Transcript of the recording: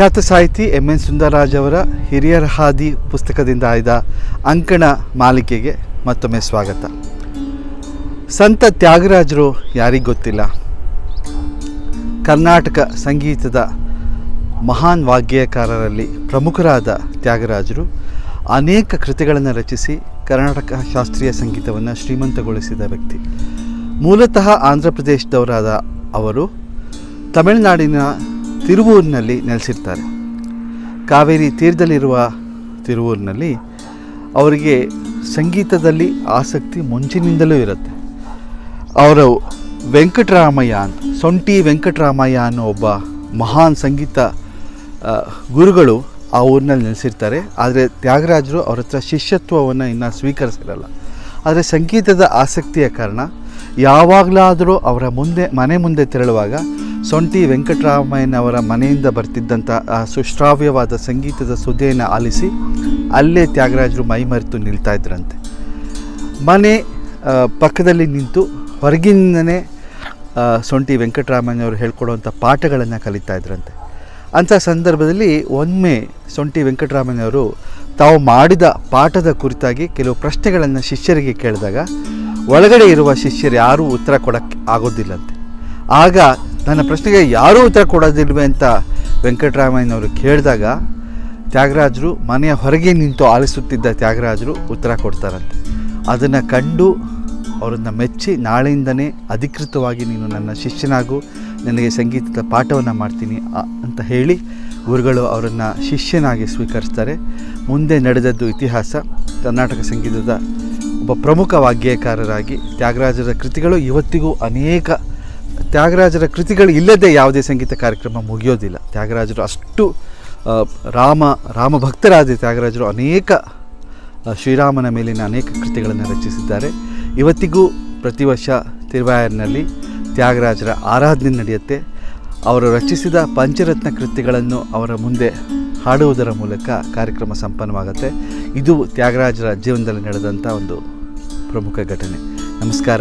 ಖ್ಯಾತ ಸಾಹಿತಿ M N Sundararaj ಅವರ ಹಿರಿಯರ ಹಾದಿ ಪುಸ್ತಕದಿಂದ ಆಯ್ದ ಅಂಕಣ ಮಾಲಿಕೆಗೆ ಮತ್ತೊಮ್ಮೆ ಸ್ವಾಗತ. ಸಂತ ತ್ಯಾಗರಾಜರು ಯಾರಿಗೂ ಗೊತ್ತಿಲ್ಲ? ಕರ್ನಾಟಕ ಸಂಗೀತದ ಮಹಾನ್ ವಾಗ್ಗೇಯಕಾರರಲ್ಲಿ ಪ್ರಮುಖರಾದ ತ್ಯಾಗರಾಜರು ಅನೇಕ ಕೃತಿಗಳನ್ನು ರಚಿಸಿ ಕರ್ನಾಟಕ ಶಾಸ್ತ್ರೀಯ ಸಂಗೀತವನ್ನು ಶ್ರೀಮಂತಗೊಳಿಸಿದ ವ್ಯಕ್ತಿ. ಮೂಲತಃ ಆಂಧ್ರ ಪ್ರದೇಶದವರಾದ ಅವರು ತಮಿಳುನಾಡಿನ ತಿರುವೂರಿನಲ್ಲಿ ನೆಲೆಸಿರ್ತಾರೆ. ಕಾವೇರಿ ತೀರದಲ್ಲಿರುವ ತಿರುವೂರಿನಲ್ಲಿ ಅವರಿಗೆ ಸಂಗೀತದಲ್ಲಿ ಆಸಕ್ತಿ ಮುಂಚಿನಿಂದಲೂ ಇರುತ್ತೆ. ಅವರು ವೆಂಕಟರಾಮಯ್ಯ ಅಂತ, ಸೊಂಟಿ ವೆಂಕಟರಾಮಯ್ಯ ಅನ್ನೋ ಒಬ್ಬ ಮಹಾನ್ ಸಂಗೀತ ಗುರುಗಳು ಆ ಊರಿನಲ್ಲಿ ನೆಲೆಸಿರ್ತಾರೆ. ಆದರೆ ತ್ಯಾಗರಾಜರು ಅವರ ಹತ್ರ ಶಿಷ್ಯತ್ವವನ್ನು ಇನ್ನೂ ಸ್ವೀಕರಿಸಿರಲ್ಲ. ಆದರೆ ಸಂಗೀತದ ಆಸಕ್ತಿಯ ಕಾರಣ ಯಾವಾಗಲಾದರೂ ಅವರ ಮುಂದೆ ಮನೆ ಮುಂದೆ ತೆರಳುವಾಗ ಸೊಂಟಿ ವೆಂಕಟರಾಮಯ್ಯನವರ ಮನೆಯಿಂದ ಬರ್ತಿದ್ದಂಥ ಆ ಸುಶ್ರಾವ್ಯವಾದ ಸಂಗೀತದ ಸುದ್ದಿಯನ್ನು ಆಲಿಸಿ ಅಲ್ಲೇ ತ್ಯಾಗರಾಜರು ಮೈಮರೆತು ನಿಲ್ತಾ ಇದ್ರಂತೆ. ಮನೆ ಪಕ್ಕದಲ್ಲಿ ನಿಂತು ಹೊರಗಿಂದನೇ ಆ, ಸೊಂಟಿ ವೆಂಕಟರಾಮಯ್ಯನವರು ಹೇಳ್ಕೊಡುವಂಥ ಪಾಠಗಳನ್ನು ಕಲಿತಾ ಇದ್ರಂತೆ. ಅಂಥ ಸಂದರ್ಭದಲ್ಲಿ ಒಮ್ಮೆ ಸೊಂಟಿ ವೆಂಕಟರಾಮಯ್ಯನವರು ತಾವು ಮಾಡಿದ ಪಾಠದ ಕುರಿತಾಗಿ ಕೆಲವು ಪ್ರಶ್ನೆಗಳನ್ನು ಶಿಷ್ಯರಿಗೆ ಕೇಳಿದಾಗ ಒಳಗಡೆ ಇರುವ ಶಿಷ್ಯರು ಯಾರೂ ಉತ್ತರ ಕೊಡಕ್ಕೆ ಆಗೋದಿಲ್ಲಂತೆ. ಆಗ ನನ್ನ ಪ್ರಶ್ನೆಗೆ ಯಾರೂ ಉತ್ತರ ಕೊಡೋದಿಲ್ವೇ ಅಂತ ವೆಂಕಟರಾಮಯ್ಯನವರು ಕೇಳಿದಾಗ ತ್ಯಾಗರಾಜರು ಮನೆಯ ಹೊರಗೆ ನಿಂತು ಆಲಿಸುತ್ತಿದ್ದ ತ್ಯಾಗರಾಜರು ಉತ್ತರ ಕೊಡ್ತಾರಂತೆ. ಅದನ್ನು ಕಂಡು ಅವರನ್ನು ಮೆಚ್ಚಿ ನಾಳೆಯಿಂದನೇ ಅಧಿಕೃತವಾಗಿ ನೀನು ನನ್ನ ಶಿಷ್ಯನಾಗು, ನನಗೆ ಸಂಗೀತದ ಪಾಠವನ್ನು ಮಾಡ್ತೀನಿ ಅಂತ ಹೇಳಿ ಗುರುಗಳು ಅವರನ್ನು ಶಿಷ್ಯನಾಗಿ ಸ್ವೀಕರಿಸ್ತಾರೆ. ಮುಂದೆ ನಡೆದದ್ದು ಇತಿಹಾಸ, ಕರ್ನಾಟಕ ಸಂಗೀತದ ಒಬ್ಬ ಪ್ರಮುಖ ವಾಗ್ಯಕಾರರಾಗಿ ತ್ಯಾಗರಾಜರ ಕೃತಿಗಳು ಇವತ್ತಿಗೂ ಅನೇಕ, ತ್ಯಾಗರಾಜರ ಕೃತಿಗಳು ಇಲ್ಲದೆ ಯಾವುದೇ ಸಂಗೀತ ಕಾರ್ಯಕ್ರಮ ಮುಗಿಯೋದಿಲ್ಲ. ತ್ಯಾಗರಾಜರು ಅಷ್ಟು ರಾಮ ರಾಮ ಭಕ್ತರಾದ ತ್ಯಾಗರಾಜರು ಅನೇಕ ಶ್ರೀರಾಮನ ಮೇಲಿನ ಅನೇಕ ಕೃತಿಗಳನ್ನು ರಚಿಸಿದ್ದಾರೆ. ಇವತ್ತಿಗೂ ಪ್ರತಿ ವರ್ಷ ತಿರುವಾಯರ್ನಲ್ಲಿ ತ್ಯಾಗರಾಜರ ಆರಾಧನೆ ನಡೆಯುತ್ತೆ. ಅವರು ರಚಿಸಿದ ಪಂಚರತ್ನ ಕೃತಿಗಳನ್ನು ಅವರ ಮುಂದೆ ಹಾಡುವುದರ ಮೂಲಕ ಕಾರ್ಯಕ್ರಮ ಸಂಪನ್ನವಾಗುತ್ತೆ. ಇದು ತ್ಯಾಗರಾಜರ ಜೀವನದಲ್ಲಿ ನಡೆದಂಥ ಒಂದು ಪ್ರಮುಖ ಘಟನೆ. ನಮಸ್ಕಾರ.